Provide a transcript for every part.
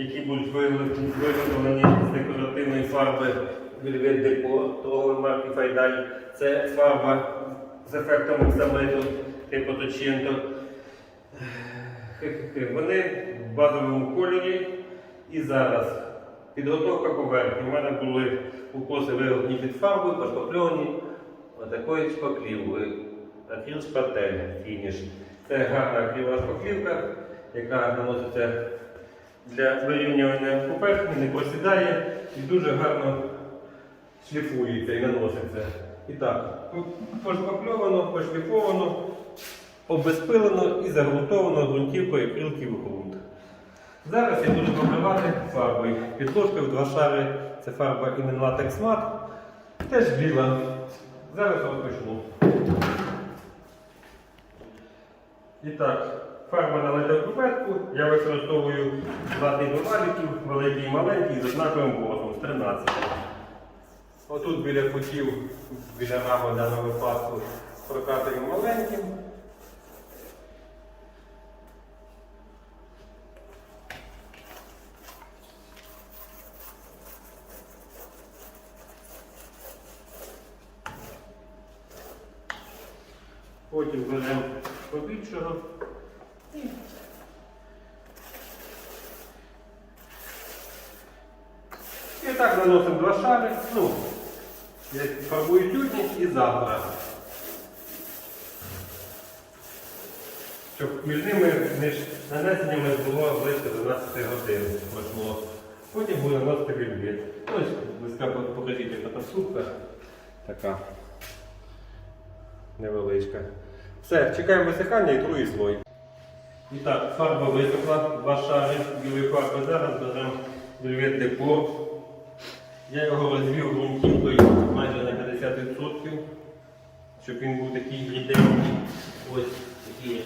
які будуть виготовлені з декоративної фарби Velvet Deco торгової марки Файдай. Це фарба з ефектом оксамиту типу Точенто. Вони в базовому кольорі і зараз. Підготовка поверхні. У мене були укоси виготовлені під фарбою, пошпакльовані отакою шпаклівкою. Акрил шпатель фініш. Це гарна акрилова шпаклівка, яка наноситься для вирівнювання поверхні, не просідає і дуже гарно шліфується і наноситься. І так, пошпакльовано, пошліфовано, обезпилено і загрунтовано ґрунтівкою акрилків ґрунт. Зараз я буду покривати фарбою. Підложка в два шари це фарба імен Latex Matte, теж біла. Зараз розпочну. І так, фарба налита в купетку. Я використовую златий валіків, великий і маленький, з однаковим босом, з 13. Отут біля кутів, біля рами даного випадку прокатую маленьким. Потім беремо побільшого. І так наносимо два шари. Ну, я фарбую сьогодні і завтра. Щоб між ними між нанесеннями було близько 12 годин пройшло. Потім буду наносити вільбіт. Ось, близька покажіть, яка там супка. Така невеличка. Все, чекаємо висихання і другий слой. І так, фарба висохла, два шари білої фарби. Зараз беремо вельвет депо. Я його розвів ґрунтівкою майже на 50%, щоб він був такий ріденький. Ось такий як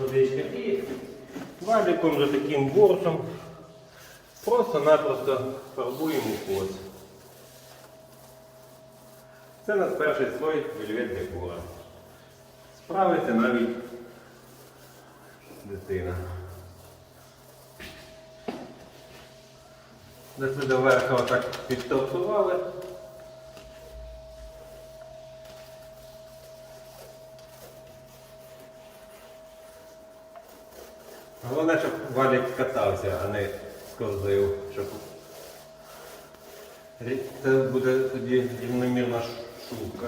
водичка. І валіком вже таким борсом просто-напросто фарбуємо кос. Це наш перший слой вельвет декора. Справиться навіть дитина. Десь до верха отак підтовсували. Головне, щоб валік катався, а не скользив. Щоб... Це буде тоді рівномірна шубка.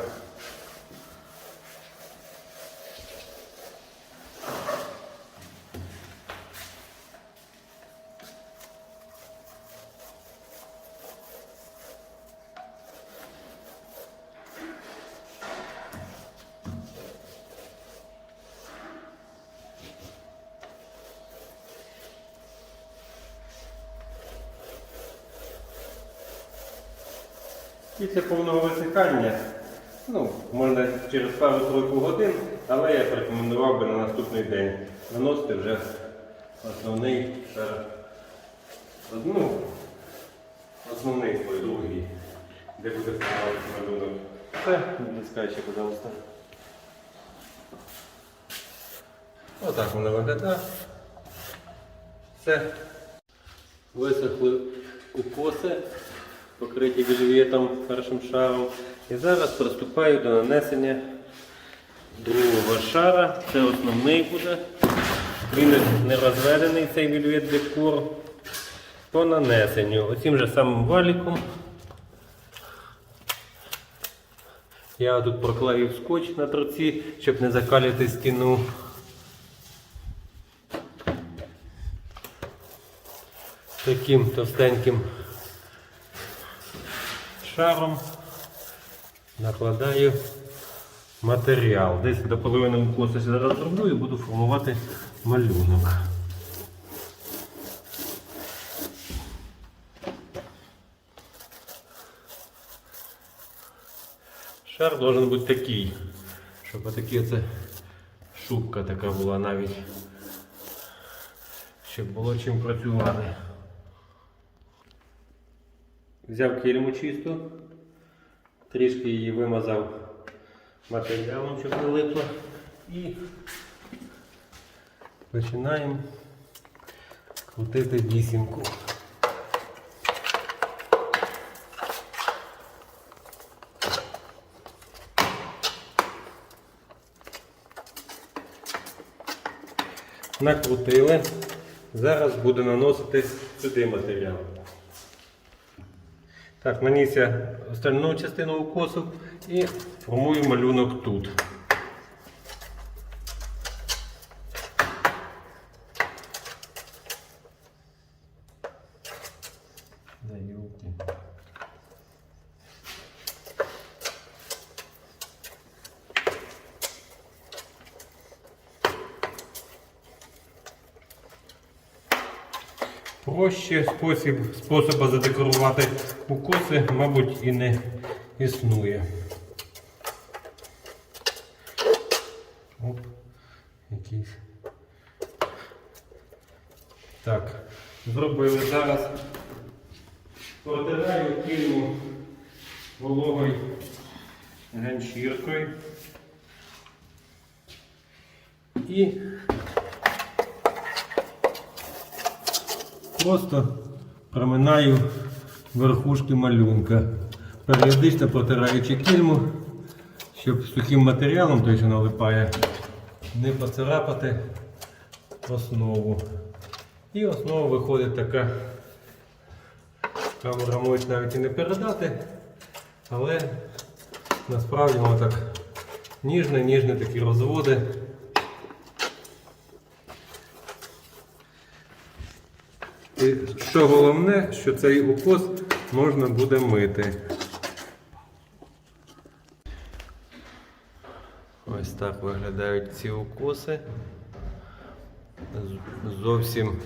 Після повного висихання, ну, можна через пару-тройку годин, але я б рекомендував би на наступний день наносити вже основний шар. Ну, основний слой, другий, де буде формуватися малюнок. Все, блискай ще, пожалуйста. Отак воно виглядає. Все. Висохли укоси покриті вільветом першим шаром. І зараз приступаю до нанесення другого шара. Це основний буде. Він не розведений цей вільвет декор. По нанесенню. Оцим же самим валіком. Я тут проклеїв скотч на торці, щоб не закалювати стіну. Таким товстеньким шаром накладаю матеріал. Десь до половини укоса зараз зроблю і буду формувати малюнок. Шар должен бути такий, щоб отакі оце шубка така була навіть, щоб було чим працювати. Взяв кільму чисту, трішки її вимазав матеріалом, щоб не липло. І починаємо крутити вісімку. Накрутили. Зараз буду наносити сюди матеріал. Так, нанісся остальну частину укосу і формую малюнок тут. Проще спосіб, способа задекорувати укоси, мабуть, і не існує. Оп, якийсь. Так, зробили зараз. Протираю кільму вологою ганчіркою. І просто проминаю верхушки малюнка, періодично протираючи кільму, щоб сухим матеріалом, той, що налипає, не поцарапати основу. І основа виходить така, камера може навіть і не передати, але насправді воно так ніжне, ніжне такі розводи. І що головне, що цей укос можна буде мити. Ось так виглядають ці укоси. Зовсім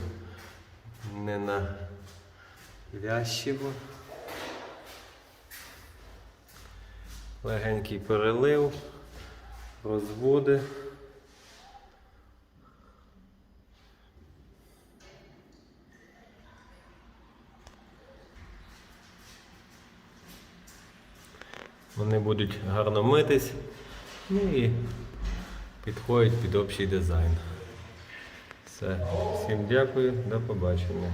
не на вящиво. Легенький перелив, розводи. Вони будуть гарно митись, ну і підходять під общий дизайн. Все. Всім дякую, до побачення.